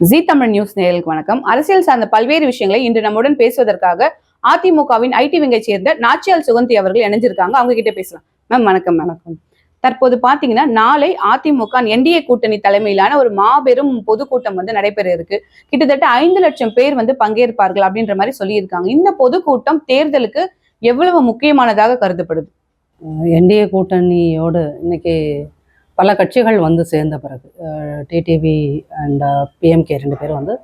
G Tamil news நேயர்களுக்கு வணக்கம். அரசியல் சார்ந்த பல்வேறு விஷயங்களை இன்று நம்முடன் பேசுவதற்காக அதிமுகவின் ஐடி விங்கை சேர்ந்த நாச்சியால் சுகந்தி அவர்கள் இணைஞ்சிருக்காங்க. அவங்க கிட்ட பேசலாம். மேம் வணக்கம் வணக்கம். தற்போது பாத்தீங்கன்னா நாளை அதிமுக என்டிஏ கூட்டணி தலைமையிலான ஒரு மாபெரும் பொதுக்கூட்டம் வந்து நடைபெற இருக்கு. கிட்டத்தட்ட ஐந்து லட்சம் பேர் வந்து பங்கேற்பார்கள் அப்படின்ற மாதிரி சொல்லியிருக்காங்க. இந்த பொதுக்கூட்டம் தேர்தலுக்கு எவ்வளவு முக்கியமானதாக கருதப்படுது? என்டிஏ கூட்டணியோடு இன்னைக்கு பல கட்சிகள் வந்து சேர்ந்த பிறகு டிடிவி அண்ட் பிஎம்கே ரெண்டு பேரும் வந்து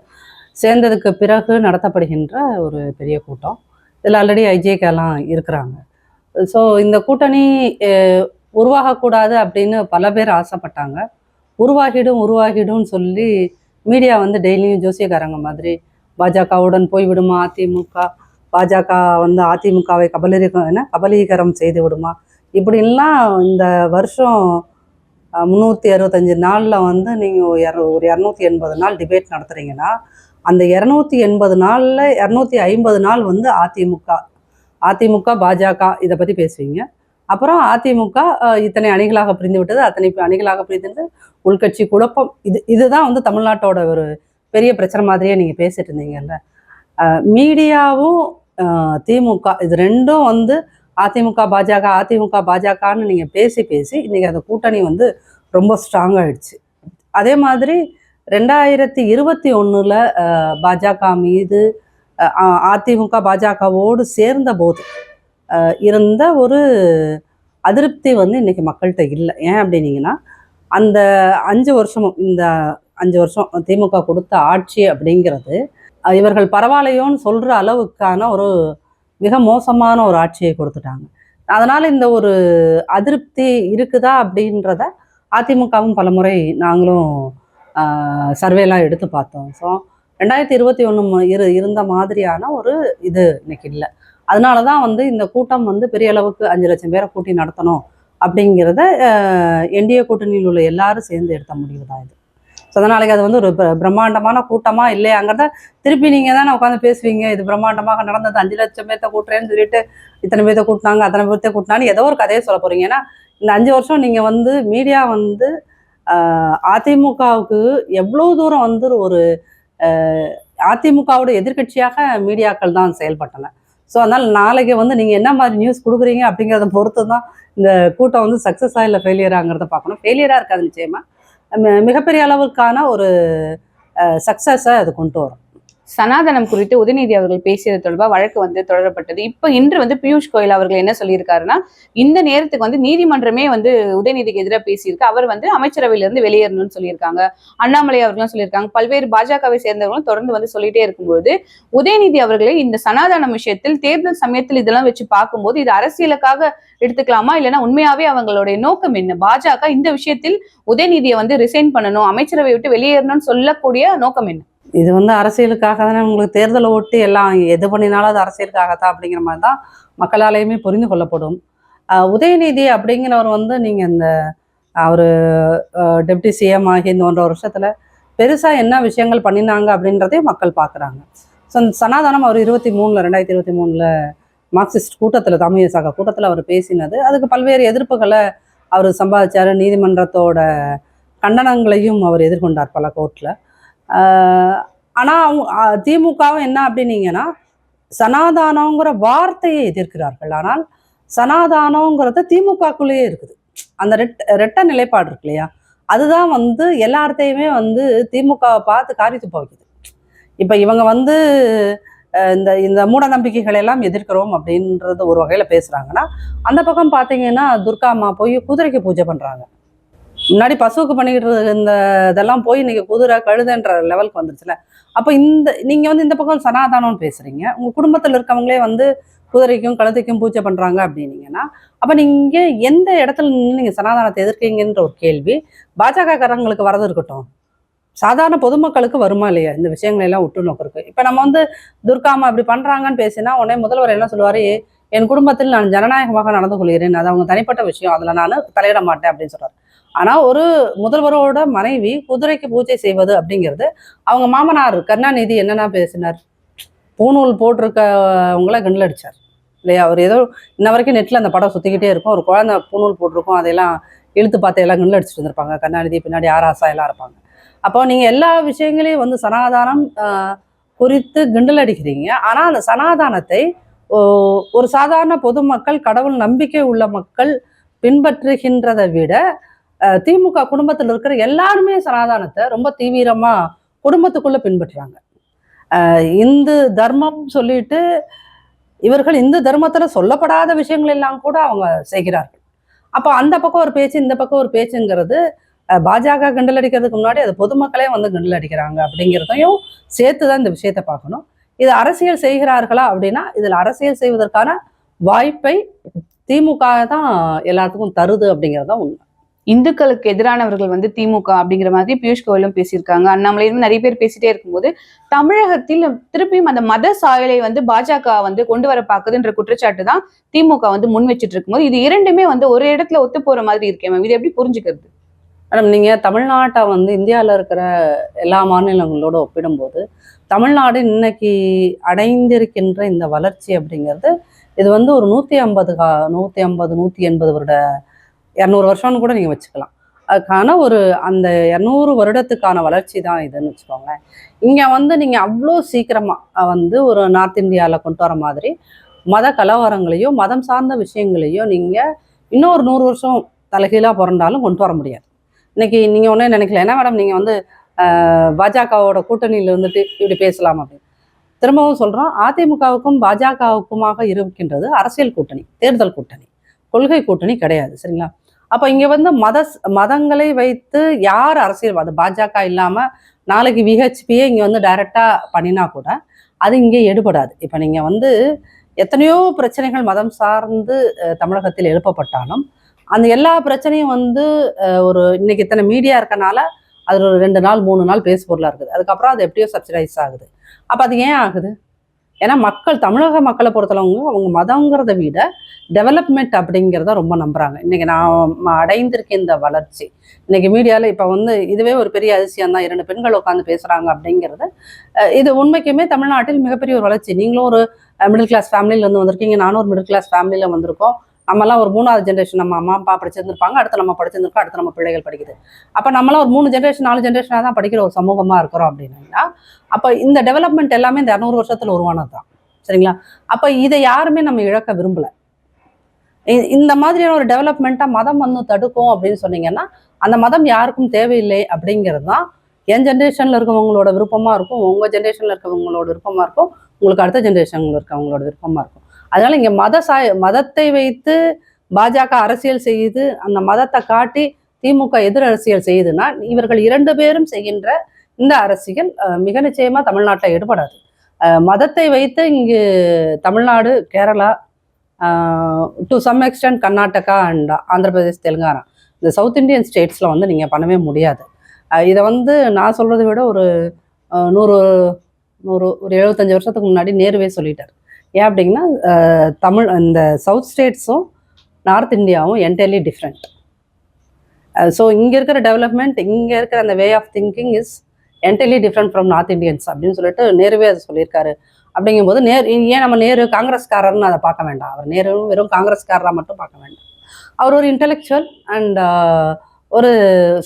சேர்ந்ததுக்கு பிறகு நடத்தப்படுகின்ற ஒரு பெரிய கூட்டம். இதில் ஆல்ரெடி ஐஜேகேலாம் இருக்கிறாங்க. ஸோ இந்த கூட்டணி உருவாகக்கூடாது அப்படின்னு பல பேர் ஆசைப்பட்டாங்க. உருவாகிடும் உருவாகிடும்னு சொல்லி மீடியா வந்து டெய்லியும் ஜோசியக்காரங்க மாதிரி பாஜகவுடன் போய் விடுமா அதிமுக பாஜக வந்து அதிமுகவை கபலீகம் என்ன கபலீகரம் செய்து விடுமா இப்படின்லாம் இந்த வருஷம் முந்நூற்றி அறுபத்தஞ்சு நாளில் வந்து நீங்கள் இர ஒரு இரநூத்தி எண்பது நாள் டிபேட் நடத்துகிறீங்கன்னா அந்த இரநூத்தி எண்பது நாளில் இரநூத்தி ஐம்பது நாள் வந்து அதிமுக அதிமுக பாஜக இதை பற்றி பேசுவீங்க. அப்புறம் அதிமுக இத்தனை அணிகளாக பிரிந்து விட்டது அத்தனை அணிகளாக பிரிந்து உள்கட்சி குழப்பம் இது இதுதான் வந்து தமிழ்நாட்டோட ஒரு பெரிய பிரச்சனை மாதிரியே நீங்கள் பேசிட்டு இருந்தீங்கல்ல. மீடியாவும் திமுக இது ரெண்டும் வந்து அதிமுக பாஜக அதிமுக பாஜகன்னு நீங்கள் பேசி பேசி இன்றைக்கி அந்த கூட்டணி வந்து ரொம்ப ஸ்ட்ராங் ஆயிடுச்சு. அதே மாதிரி ரெண்டாயிரத்தி இருபத்தி ஒன்றில் பாஜக மீது அதிமுக பாஜகவோடு சேர்ந்த போது இருந்த ஒரு அதிருப்தி வந்து இன்னைக்கு மக்கள்கிட்ட இல்லை. ஏன் அப்படின்னீங்கன்னா அந்த அஞ்சு வருஷமும் இந்த அஞ்சு வருஷம் திமுக கொடுத்த ஆட்சி அப்படிங்கிறது இவர்கள் பரவாயில்லையோன்னு சொல்கிற அளவுக்கான ஒரு மிக மோசமான ஒரு ஆட்சியை கொடுத்துட்டாங்க. அதனால் இந்த ஒரு அதிருப்தி இருக்குதா அப்படின்றத அதிமுகவும் பலமுறை நாங்களும் சர்வேலாம் எடுத்து பார்த்தோம். ஸோ ரெண்டாயிரத்தி இருபத்தி ஒன்று இரு இருந்த மாதிரியான ஒரு இது இன்னைக்கு இல்லை. அதனால தான் வந்து இந்த கூட்டம் வந்து பெரிய அளவுக்கு அஞ்சு லட்சம் பேரை கூட்டி நடத்தணும் அப்படிங்கிறத என்டிஏ கூட்டணியில் உள்ள எல்லாரும் சேர்ந்து எடுத்த முடிவு தான் இது. ஸோ அதனால அது வந்து ஒரு பிரம்மாண்டமான கூட்டமா இல்லையாங்கிறத திருப்பி நீங்கள் தானே உட்காந்து பேசுவீங்க. இது பிரம்மாண்டமாக நடந்தது. அஞ்சு லட்சம் பேர்த்த கூட்டுறேன்னு சொல்லிட்டு இத்தனை பேர்த்த கூட்டினாங்க அத்தனை பேர்த்த கூட்டினான்னு ஏதோ ஒரு கதையை சொல்ல போறீங்க. ஏன்னா இந்த அஞ்சு வருஷம் நீங்கள் வந்து மீடியா வந்து அதிமுகவுக்கு எவ்வளோ தூரம் வந்து ஒரு அதிமுகவோட எதிர்க்கட்சியாக மீடியாக்கள் தான் செயல்பட்டன. ஸோ அதனால் நாளைக்கு வந்து நீங்கள் என்ன மாதிரி நியூஸ் கொடுக்குறீங்க அப்படிங்கிறத பொறுத்து தான் இந்த கூட்டம் வந்து சக்ஸஸாக இல்லை ஃபெயிலியராங்கிறத பார்க்கணும். ஃபெயிலியராக இருக்காது நிச்சயமாக மிகப்பெரிய அளவுக்கான ஒரு சக்ஸஸை அது கொண்டு வரும். சனாதனம் குறித்து உதயநிதி அவர்கள் பேசியது தொடர்பாக வழக்கு வந்து தொடரப்பட்டது. இப்போ இன்று வந்து பியூஷ் கோயல் அவர்கள் என்ன சொல்லியிருக்காருன்னா இந்த நேரத்துக்கு வந்து நீதிமன்றமே வந்து உதயநிதிக்கு எதிராக பேசியிருக்கு. அவர் வந்து அமைச்சரவையிலிருந்து வெளியேறணும்னு சொல்லியிருக்காங்க. அண்ணாமலை அவர்களும் சொல்லியிருக்காங்க. பல்வேறு பாஜகவை சேர்ந்தவர்களும் தொடர்ந்து வந்து சொல்லிட்டே இருக்கும்போது உதயநிதி அவர்களை இந்த சனாதனம் விஷயத்தில் தேர்தல் சமயத்தில் இதெல்லாம் வச்சு பார்க்கும்போது இது அரசியலுக்காக எடுத்துக்கலாமா? இல்லைன்னா உண்மையாவே அவங்களுடைய நோக்கம் என்ன? பாஜக இந்த விஷயத்தில் உதயநிதியை வந்து ரிசைன் பண்ணணும் அமைச்சரவை விட்டு வெளியேறணும்னு சொல்லக்கூடிய நோக்கம் என்ன? இது வந்து அரசியலுக்காக தானே உங்களுக்கு தேர்தலை ஒட்டி எல்லாம் எது பண்ணினாலும் அது அரசியலுக்காகத்தான் அப்படிங்கிற மாதிரி தான் மக்களாலேயுமே புரிந்து கொள்ளப்படும். உதயநிதி அப்படிங்கிறவர் வந்து நீங்கள் இந்த அவர் டெப்டி சிஎம் ஆகி இந்த ஒன்றரை வருஷத்தில் பெருசாக என்ன விஷயங்கள் பண்ணினாங்க அப்படின்றதையும் மக்கள் பார்க்குறாங்க ஸோ இந்த சனாதனம் அவர் இருபத்தி மூணில் ரெண்டாயிரத்தி இருபத்தி மூணில் மார்க்சிஸ்ட் கூட்டத்தில் தமிழ் சக கூட்டத்தில் அவர் பேசினது. அதுக்கு பல்வேறு எதிர்ப்புகளை அவர் சம்பாதிச்சார். நீதிமன்றத்தோட கண்டனங்களையும் அவர் எதிர்கொண்டார் பல கோர்ட்டில் ஆனால் அவங்க திமுகவும் என்ன அப்படின்னீங்கன்னா சனாதானங்கிற வார்த்தையை எதிர்க்கிறார்கள். ஆனால் சனாதானங்கிறது திமுகக்குள்ளேயே இருக்குது. அந்த ரெட் ரெட்ட நிலைப்பாடு இருக்கு இல்லையா? அதுதான் வந்து எல்லார்த்தையுமே வந்து திமுகவை பார்த்து காரி துப்ப வைக்குது. இப்போ இவங்க வந்து இந்த இந்த மூட நம்பிக்கைகளை எல்லாம் எதிர்க்கிறோம் அப்படின்றது ஒரு வகையில் பேசுகிறாங்கன்னா அந்த பக்கம் பார்த்தீங்கன்னா துர்கா அம்மா போய் குதிரைக்கு பூஜை பண்ணுறாங்க முன்னாடி பசுவுக்கு பண்ணிக்கிட்டு இந்த இதெல்லாம் போய் இன்னைக்கு குதிரை கழுதுன்ற லெவலுக்கு வந்துருச்சுல. அப்போ இந்த நீங்கள் வந்து இந்த பக்கம் சனாதானம்னு பேசுகிறீங்க உங்கள் குடும்பத்தில் இருக்கவங்களே வந்து குதிரைக்கும் கழுதைக்கும் பூஜை பண்ணுறாங்க அப்படின்னீங்கன்னா அப்போ நீங்கள் எந்த இடத்துல நின்று நீங்கள் சனாதானத்தை எதிர்க்கீங்கன்ற ஒரு கேள்வி பாஜகக்காரங்களுக்கு வரது இருக்கட்டும். சாதாரண பொதுமக்களுக்கு வருமா இல்லையா? இந்த விஷயங்களை எல்லாம் உற்று நோக்கிருக்கு இப்போ நம்ம வந்து துர்காமா இப்படி பண்ணுறாங்கன்னு பேசினா உடனே முதல்வர் என்ன சொல்லுவார்? என் குடும்பத்தில் நான் ஜனநாயகமாக நடந்து கொள்கிறேன். அது அவங்க தனிப்பட்ட விஷயம். அதில் நான் தலையிட மாட்டேன் அப்படின்னு சொல்கிறார் ஆனால் ஒரு முதல்வரோட மனைவி குதிரைக்கு பூஜை செய்வது அப்படிங்கிறது அவங்க மாமனார் கருணாநிதி என்னென்ன பேசினார். பூநூல் போட்டிருக்கவங்கள கண்ணில் அடிச்சார். இல்லையா? அவர் ஏதோ இன்ன வரைக்கும் நெட்டில் அந்த படம் சுற்றிக்கிட்டே இருக்கும். ஒரு குழந்தை பூநூல் போட்டிருக்கும். அதையெல்லாம் இழுத்து பார்த்து எல்லாம் கண்ணில் அடிச்சுட்டு இருந்திருப்பாங்க கருணாநிதி பின்னாடி ஆராசா எல்லாம் இருப்பாங்க. அப்போ நீங்கள் எல்லா விஷயங்களையும் வந்து சனாதானம் குறித்து கிண்டல் அடிக்கிறீங்க. ஆனால் அந்த சனாதானத்தை ஓ- ஒரு சாதாரண பொதுமக்கள் கடவுள் நம்பிக்கை உள்ள மக்கள் பின்பற்றுகின்றதை விட திமுக குடும்பத்தில் இருக்கிற எல்லாருமே சனாதானத்தை ரொம்ப தீவிரமா குடும்பத்துக்குள்ள பின்பற்றுறாங்க. இந்து தர்மம் சொல்லிட்டு இவர்கள் இந்து தர்மத்துல சொல்லப்படாத விஷயங்கள் எல்லாம் கூட அவங்க செய்கிறார்கள். அப்போ அந்த பக்கம் ஒரு பேச்சு இந்த பக்கம் ஒரு பேச்சுங்கிறது பாஜக கிண்டல் அடிக்கிறதுக்கு முன்னாடி அது பொதுமக்களே வந்து கிண்டல் அடிக்கிறாங்க அப்படிங்கிறதையும் சேர்த்து தான் இந்த விஷயத்தை பார்க்கணும். இது அரசியல் செய்கிறார்களா அப்படின்னா இதில் அரசியல் செய்வதற்கான வாய்ப்பை திமுக தான் எல்லாத்துக்கும் தருது அப்படிங்கிறது தான் உண்மை. இந்துக்களுக்கு எதிரானவர்கள் வந்து திமுக அப்படிங்கிற மாதிரி பியூஷ் கோயலும் பேசியிருக்காங்க. அண்ணாமலை நிறைய பேர் பேசிட்டே இருக்கும்போது தமிழகத்தில் திருப்பியும் அந்த மத சாயலை வந்து பாஜக வந்து கொண்டு வர பாக்குதுன்ற குற்றச்சாட்டு தான் திமுக வந்து முன் வச்சுட்டு இருக்கும்போது இது இரண்டுமே வந்து ஒரு இடத்துல ஒத்து போற மாதிரி இருக்கே மேம் இது எப்படி புரிஞ்சுக்கிறது? மேடம் நீங்கள் தமிழ்நாட்டை வந்து இந்தியாவில் இருக்கிற எல்லா மாநிலங்களோட ஒப்பிடும்போது தமிழ்நாடு இன்னைக்கு அடைந்திருக்கின்ற இந்த வளர்ச்சி அப்படிங்கிறது இது வந்து ஒரு நூற்றி ஐம்பது கா நூற்றி ஐம்பது நூற்றி எண்பது வருட இரநூறு வருஷம்னு கூட நீங்கள் வச்சுக்கலாம். அதுக்கான ஒரு அந்த இரநூறு வருடத்துக்கான வளர்ச்சி தான் இதுன்னு வச்சுக்கோங்களேன். இங்கே வந்து நீங்கள் அவ்வளோ சீக்கிரமாக வந்து ஒரு நார்த் இந்தியாவில் கொண்டு வர மாதிரி மத கலவரங்களையோ மதம் சார்ந்த விஷயங்களையோ நீங்கள் இன்னொரு நூறு வருஷம் தலைகீழாக பிறந்தாலும் கொண்டு வர முடியாது. இன்னைக்கு நீங்கள் ஒன்றே நினைக்கல. என்ன மேடம் நீங்கள் வந்து பாஜகவோட கூட்டணியில் இருந்துட்டு இப்படி பேசலாம் அப்படின்னு. திரும்பவும் சொல்கிறோம் அதிமுகவுக்கும் பாஜகவுக்குமாக இருக்கின்றது அரசியல் கூட்டணி தேர்தல் கூட்டணி. கொள்கை கூட்டணி கிடையாது. சரிங்களா? அப்போ இங்கே வந்து மத மதங்களை வைத்து யார் அரசியல் பாஜக இல்லாமல் நாளைக்கு விஹெச்பியே இங்கே வந்து டைரெக்டாக பண்ணினா கூட அது இங்கே எடுபடாது. இப்போ நீங்கள் வந்து எத்தனையோ பிரச்சனைகள் மதம் சார்ந்து தமிழகத்தில் எழுப்பப்பட்டாலும் அந்த எல்லா பிரச்சனையும் வந்து ஒரு இன்னைக்கு இத்தனை மீடியா இருக்கனால அது ஒரு ரெண்டு நாள் மூணு நாள் பேசு பொருளாக இருக்குது. அதுக்கப்புறம் அது எப்படியோ சப்சிடைஸ் ஆகுது. அப்போ அது ஏன் ஆகுது? ஏன்னா மக்கள் தமிழக மக்களை பொறுத்தளவங்க அவங்க மதங்கிறத விட டெவலப்மெண்ட் அப்படிங்கிறத ரொம்ப நம்புறாங்க. இன்னைக்கு நான் அடைந்திருக்கேன் அடைந்திருக்க இந்த வளர்ச்சி இன்னைக்கு மீடியாவில் இப்போ வந்து இதுவே ஒரு பெரிய அதிசயம் தான் இரண்டு பெண்கள் உட்காந்து பேசுறாங்க அப்படிங்கிறது இது உண்மைக்குமே தமிழ்நாட்டில் மிகப்பெரிய ஒரு வளர்ச்சி. நீங்களும் ஒரு மிடில் கிளாஸ் ஃபேமிலியில் இருந்து வந்திருக்கீங்க. நானும் ஒரு மிடில் கிளாஸ் ஃபேமிலியில் வந்திருக்கோம். நம்மலாம் ஒரு மூணாவது ஜென்ரேஷன் நம்ம அம்மா அப்பா படிச்சிருந்திருப்பாங்க அடுத்து நம்ம படிச்சிருந்திருக்கோம் அடுத்து நம்ம பிள்ளைகள் படிக்குது. அப்போ நம்மளாம் ஒரு மூணு ஜென்ரேஷன் நாலு ஜென்ரேஷனாக தான் படிக்கிற ஒரு சமூகமாக இருக்கிறோம் அப்படின்னா அப்போ இந்த டெவலப்மெண்ட் எல்லாமே இந்த இரநூறு வருஷத்தில் உருவானது தான் சரிங்களா? அப்போ இதை யாருமே நம்ம இழக்க விரும்பலை. இந்த மாதிரியான ஒரு டெவலப்மெண்ட்டாக மதம் வந்து தடுக்கும் அப்படின்னு சொன்னீங்கன்னா அந்த மதம் யாருக்கும் தேவையில்லை அப்படிங்கிறது தான் என் ஜென்ரேஷனில் இருக்கவங்களோட விருப்பமாக இருக்கும் உங்கள் ஜென்ரேஷனில் இருக்கவங்களோட விருப்பமாக இருக்கும் உங்களுக்கு அடுத்த ஜென்ரேஷனில் இருக்கவங்களோட விருப்பமாக இருக்கும். அதனால இங்கே மத சாய் மதத்தை வைத்து பாஜக அரசியல் செய்யுது அந்த மதத்தை காட்டி திமுக எதிர் அரசியல் செய்யுதுன்னா இவர்கள் இரண்டு பேரும் செய்கின்ற இந்த அரசியல் மிக நிச்சயமா தமிழ்நாட்டில் ஈடுபடாது. மதத்தை வைத்து இங்கு Tamil Nadu Kerala to some extent Karnataka and Andhra Pradesh Telangana இந்த சவுத் இந்தியன் ஸ்டேட்ஸில் வந்து நீங்கள் பண்ணவே முடியாது. இதை வந்து நான் சொல்கிறத விட ஒரு நூறு நூறு ஒரு எழுபத்தஞ்சு வருஷத்துக்கு முன்னாடி நேருவே சொல்லிட்டார். ஏன் அப்படிங்கன்னா தமிழ் இந்த சவுத் ஸ்டேட்ஸும் நார்த் இந்தியாவும் என்டையர்லி டிஃப்ரெண்ட் ஸோ இங்கே இருக்கிற டெவலப்மெண்ட் இங்கே இருக்கிற அந்த way of thinking is entirely different from north Indians அப்படின்னு சொல்லிட்டு நேருவே அதை சொல்லியிருக்காரு. அப்படிங்கும்போது நேரு ஏன் நம்ம நேரு காங்கிரஸ்காரர்னு அதை பார்க்க வேண்டாம். அவர் நேரு வெறும் காங்கிரஸ்காரராக மட்டும் பார்க்க வேண்டாம். அவர் ஒரு இன்டெலெக்சுவல் அண்ட் ஒரு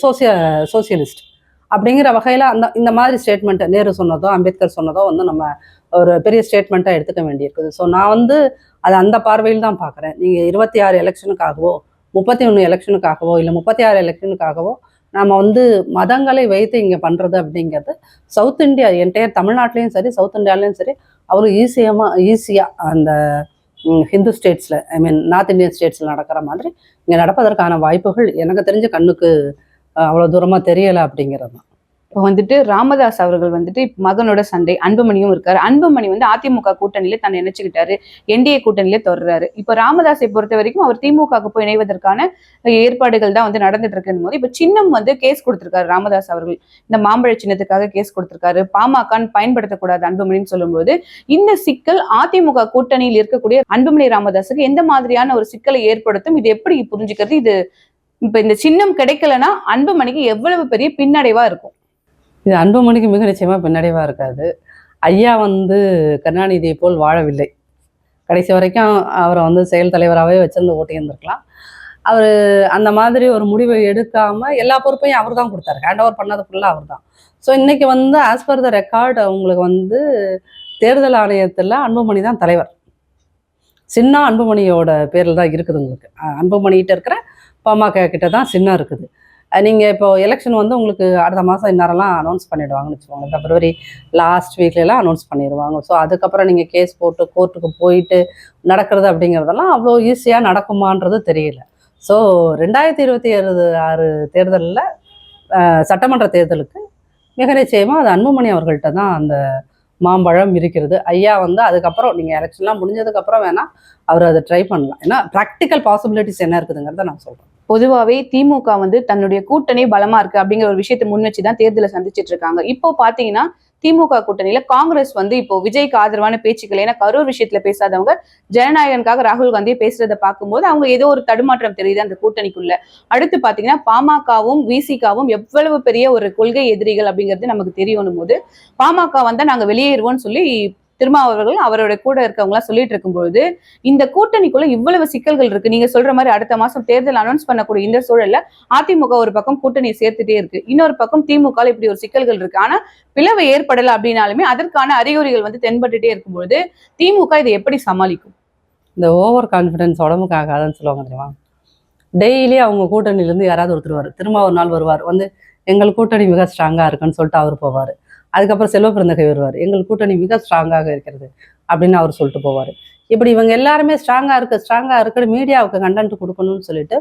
சோசிய சோசியலிஸ்ட் அப்படிங்கிற வகையில் அந்த இந்த மாதிரி ஸ்டேட்மெண்ட் நேரு சொன்னதோ அம்பேத்கர் சொன்னதோ வந்து நம்ம ஒரு பெரிய ஸ்டேட்மெண்ட்டாக எடுத்துக்க வேண்டியிருக்குது. ஸோ நான் வந்து அதை அந்த பார்வையில் தான் பார்க்குறேன். நீங்கள் இருபத்தி ஆறு எலெக்ஷனுக்காகவோ முப்பத்தி ஒன்று எலெக்ஷனுக்காகவோ இல்லை முப்பத்தி ஆறு எலெக்ஷனுக்காகவோ நம்ம வந்து மதங்களை வைத்து இங்கே பண்ணுறது அப்படிங்கிறது சவுத் இந்தியா என்டையர் தமிழ்நாட்டிலையும் சரி சவுத் இந்தியாலையும் சரி அவ்வளோ ஈஸியமாக ஈஸியாக அந்த ஹிந்து ஸ்டேட்ஸில் ஐ மீன் நார்த் இந்தியன் ஸ்டேட்ஸில் நடக்கிற மாதிரி இங்கே நடப்பதற்கான வாய்ப்புகள் எனக்கு தெரிஞ்ச கண்ணுக்கு அவ்வளோ தூரமாக தெரியலை அப்படிங்கிறது தான். இப்போ வந்துட்டு ராமதாஸ் அவர்கள் வந்துட்டு மகனோட சண்டை அன்புமணியும் இருக்காரு. அன்புமணி வந்து அதிமுக கூட்டணியில தன்னை நினைச்சுக்கிட்டாரு என்டிஏ கூட்டணியில தொடர்றாரு. இப்போ ராமதாஸை பொறுத்த வரைக்கும் அவர் திமுகவுக்கு போய் இணைவதற்கான ஏற்பாடுகள் தான் வந்து நடந்துட்டு இருக்குன்னு போது இப்போ சின்னம் வந்து கேஸ் கொடுத்திருக்காரு ராமதாஸ் அவர்கள். இந்த மாம்பழ சின்னத்துக்காக கேஸ் கொடுத்திருக்காரு. பாமகன்னு பயன்படுத்தக்கூடாது அன்புமணின்னு சொல்லும்போது இந்த சிக்கல் அதிமுக கூட்டணியில் இருக்கக்கூடிய அன்புமணி ராமதாஸுக்கு எந்த மாதிரியான ஒரு சிக்கலை ஏற்படுத்தும்? இது எப்படி புரிஞ்சுக்கிறது? இது இப்ப இந்த சின்னம் கிடைக்கலன்னா அன்புமணிக்கு எவ்வளவு பெரிய பின்னடைவா இருக்கும்? இது அன்புமணிக்கு மிக நிச்சயமாக பின்னடைவாக இருக்காது. ஐயா வந்து கருணாநிதியை போல் வாழவில்லை. கடைசி வரைக்கும் அவரை வந்து செயல் தலைவராகவே வச்சிருந்து ஓட்டியிருந்திருக்கலாம் அவர் அந்த மாதிரி ஒரு முடிவை எடுக்காம எல்லா பொறுப்பையும் அவர் தான் கொடுத்தாரு. ஹேண்ட் ஓவர் பண்ணது ஃபுல்லாக அவர் தான் ஸோ இன்னைக்கு வந்து ஆஸ் பர் த ரெக்கார்டு அவங்களுக்கு வந்து தேர்தல் ஆணையத்தில் அன்புமணி தான் தலைவர். சின்ன அன்புமணியோட பேரில் தான் இருக்குது உங்களுக்கு. அன்புமணிகிட்ட இருக்கிற பாமக கிட்ட தான் சின்னம் இருக்குது. நீங்கள் இப்போ எலெக்ஷன் வந்து உங்களுக்கு அடுத்த மாதம் இந்நேரம்லாம் அனௌன்ஸ் பண்ணிடுவாங்கன்னு வச்சுக்கோங்க பிப்ரவரி லாஸ்ட் வீக்லலாம் அனௌன்ஸ் பண்ணிடுவாங்க. ஸோ அதுக்கப்புறம் நீங்கள் கேஸ் போட்டு கோர்ட்டுக்கு போயிட்டு நடக்கிறது அப்படிங்கிறதெல்லாம் அவ்வளோ ஈஸியாக நடக்குமான்றது தெரியல. ஸோ ரெண்டாயிரத்தி இருபத்தி ஏழு ஆறு தேர்தலில் சட்டமன்ற தேர்தலுக்கு மிக நிச்சயமாக அது அன்புமணி அவர்கள்ட்ட தான் அந்த மாம்பழம் இருக்கிறது. ஐயா வந்து அதுக்கப்புறம் நீங்கள் எலெக்ஷன்லாம் முடிஞ்சதுக்கப்புறம் வேணால் அவர் அதை ட்ரை பண்ணலாம். ஏன்னா ப்ராக்டிக்கல் பாசிபிலிட்டிஸ் என்ன இருக்குதுங்கிறத நான் சொல்கிறேன் பொதுவாகவே திமுக வந்து தன்னுடைய கூட்டணி பலமா இருக்கு அப்படிங்கிற ஒரு விஷயத்தை முன் வச்சு தான் தேர்தலை சந்திச்சிட்டு இருக்காங்க. இப்போ பாத்தீங்கன்னா திமுக கூட்டணியில காங்கிரஸ் வந்து இப்போ விஜய்க்கு ஆதரவான பேச்சுக்கள் ஏன்னா கரூர் விஷயத்துல பேசாதவங்க ஜனநாயகனுக்காக ராகுல் காந்தியை பேசுறத பார்க்கும்போது அவங்க ஏதோ ஒரு தடுமாற்றம் தெரியுது அந்த கூட்டணிக்குள்ள. அடுத்து பாத்தீங்கன்னா பாமகவும் விசிகாவும் எவ்வளவு பெரிய ஒரு கொள்கை எதிரிகள் அப்படிங்கிறது நமக்கு தெரியணும் போது பாமக வந்தா நாங்க வெளியேறுவோம்னு சொல்லி திருமாவர்கள் அவரோட கூட இருக்கவங்க எல்லாம் சொல்லிட்டு இருக்கும்பொழுது இந்த கூட்டணிக்குள்ள இவ்வளவு சிக்கல்கள் இருக்கு. நீங்க சொல்ற மாதிரி அடுத்த மாசம் தேர்தல் அனௌன்ஸ் பண்ணக்கூடிய இந்த சூழல்ல அதிமுக ஒரு பக்கம் கூட்டணியை சேர்த்துட்டே இருக்கு. இன்னொரு பக்கம் திமுக இப்படி ஒரு சிக்கல்கள் இருக்கு. ஆனா பிளவு ஏற்படல அப்படின்னாலுமே அதற்கான அறிகுறிகள் வந்து தென்பட்டுட்டே இருக்கும்பொழுது திமுக இதை எப்படி சமாளிக்கும்? இந்த ஓவர் கான்ஃபிடன்ஸ் உடம்புக்கு ஆகாதுன்னு சொல்லுவாங்க தெரியுமா? டெய்லி அவங்க கூட்டணியிலேருந்து யாராவது ஒருத்தர் வருவார். திரும்ப ஒரு நாள் வருவார். வந்து எங்கள் கூட்டணி மிக ஸ்ட்ராங்காக இருக்குன்னு சொல்லிட்டு அவர் போவார். அதுக்கப்புறம் செல்வ பிறந்தகை வருவார். எங்கள் கூட்டணி மிக ஸ்ட்ராங்காக இருக்கிறது அப்படின்னு அவர் சொல்லிட்டு போவார். இப்படி இவங்க எல்லாருமே ஸ்ட்ராங்காக இருக்கு ஸ்ட்ராங்காக இருக்குன்னு மீடியாவுக்கு கண்டென்ட் கொடுக்கணும்னு சொல்லிட்டு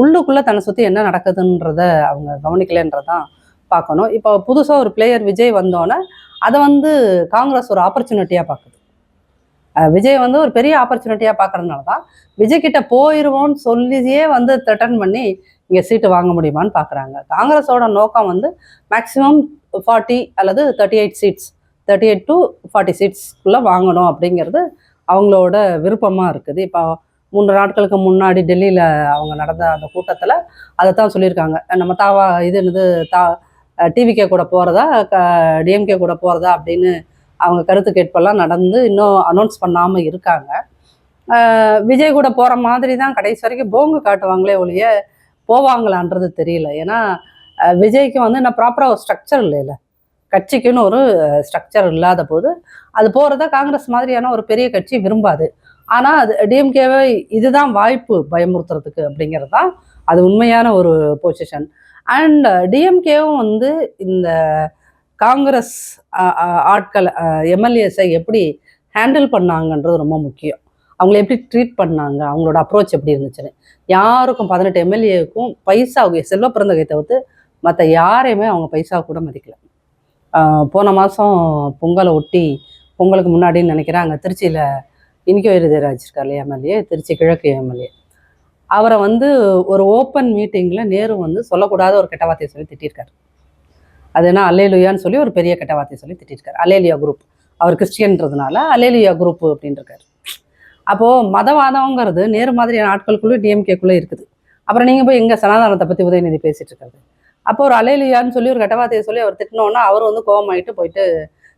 உள்ளுக்குள்ளே தன்னை சுற்றி என்ன நடக்குதுன்றத அவங்க கவனிக்கலைன்றதான் பார்க்கணும். இப்போ புதுசாக ஒரு பிளேயர் விஜய் வந்தோன்னே அதை வந்து காங்கிரஸ் ஒரு ஆப்பர்ச்சுனிட்டியாக பார்க்குது. விஜய் வந்து ஒரு பெரிய ஆப்பர்ச்சுனிட்டியாக பார்க்கறதுனால தான் விஜய் கிட்ட போயிடுவோம்னு சொல்லியே வந்து த்ரெட்டன் பண்ணி இங்கே சீட்டு வாங்க முடியுமான்னு பார்க்குறாங்க. காங்கிரஸோட நோக்கம் வந்து மேக்ஸிமம் ஃபார்ட்டி அல்லது thirty eight seats thirty eight to forty சீட்ஸ்க்குள்ளே வாங்கணும் அப்படிங்கிறது அவங்களோட விருப்பமாக இருக்குது. இப்போ மூன்று நாட்களுக்கு முன்னாடி டெல்லியில் அவங்க நடந்த அந்த கூட்டத்தில் அதை தான் சொல்லியிருக்காங்க. நம்ம தாவா இது என்னது தா டிவிகே கூட போகிறதா க டிஎம்கே கூட போகிறதா அப்படின்னு அவங்க கருத்து கேட்பெல்லாம் நடந்து இன்னும் அனௌன்ஸ் பண்ணாமல் இருக்காங்க. விஜய் கூட போகிற மாதிரி தான் கடைசி வரைக்கும் போங்கு காட்டுவாங்களே ஒழிய போவாங்களான்றது தெரியல. ஏன்னா விஜய்க்கு வந்து என்ன ப்ராப்பராக ஒரு ஸ்ட்ரக்சர் இல்லைல்ல கட்சிக்குன்னு ஒரு ஸ்ட்ரக்சர் இல்லாத போது அது போகிறத காங்கிரஸ் மாதிரியான ஒரு பெரிய கட்சி விரும்பாது. ஆனால் அது டிஎம்கேவை இதுதான் வாய்ப்பு பயமுறுத்துறதுக்கு அப்படிங்கிறது தான் அது உண்மையான ஒரு பொசிஷன் அண்ட் டிஎம்கேவும் வந்து இந்த காங்கிரஸ் ஆட்கள் எம்எல்ஏஸை எப்படி ஹேண்டில் பண்ணாங்கன்றது ரொம்ப முக்கியம். அவங்கள எப்படி ட்ரீட் பண்ணாங்க அவங்களோட அப்ரோச் எப்படி இருந்துச்சுன்னு. யாருக்கும் பதினெட்டு எம்எல்ஏக்கும் பைசா செல்வ பிறந்தகை தவிர்த்து மற்ற யாரையுமே அவங்க பைசா கூட மதிக்கல. போன மாதம் பொங்கலை ஒட்டி பொங்கலுக்கு முன்னாடின்னு நினைக்கிறேன் அங்கே திருச்சியில் இனிக்கோ இருதயராஜ் இருக்கார் இல்லையா எம்எல்ஏ? திருச்சி கிழக்கு எம்எல்ஏ. அவரை வந்து ஒரு ஓப்பன் மீட்டிங்கில் நேரு வந்து சொல்லக்கூடாத ஒரு கெட்ட வார்த்தையை சொல்லி திட்டிருக்காரு. அது என்ன அலேலுயான்னு சொல்லி ஒரு பெரிய கெட்ட வார்த்தையை சொல்லி திட்டிருக்காரு. அலேலியா குரூப் அவர் கிறிஸ்டியன்றதுனால அலேலியா குரூப் அப்படின்னு அப்போது மதவாதம்ங்கிறது நேரு மாதிரியான ஆட்களுக்குள்ளே டிஎம்கேக்குள்ளே இருக்குது. அப்புறம் நீங்கள் போய் எங்கள் சனாதனத்தை பற்றி உதயநிதி பேசிகிட்டு இருக்காரு? அப்போ ஒரு அலையிலியான்னு சொல்லி ஒரு கட்டவார்த்தையை சொல்லி அவர் திட்டினோன்னா அவர் வந்து கோவமாயிட்டு போயிட்டு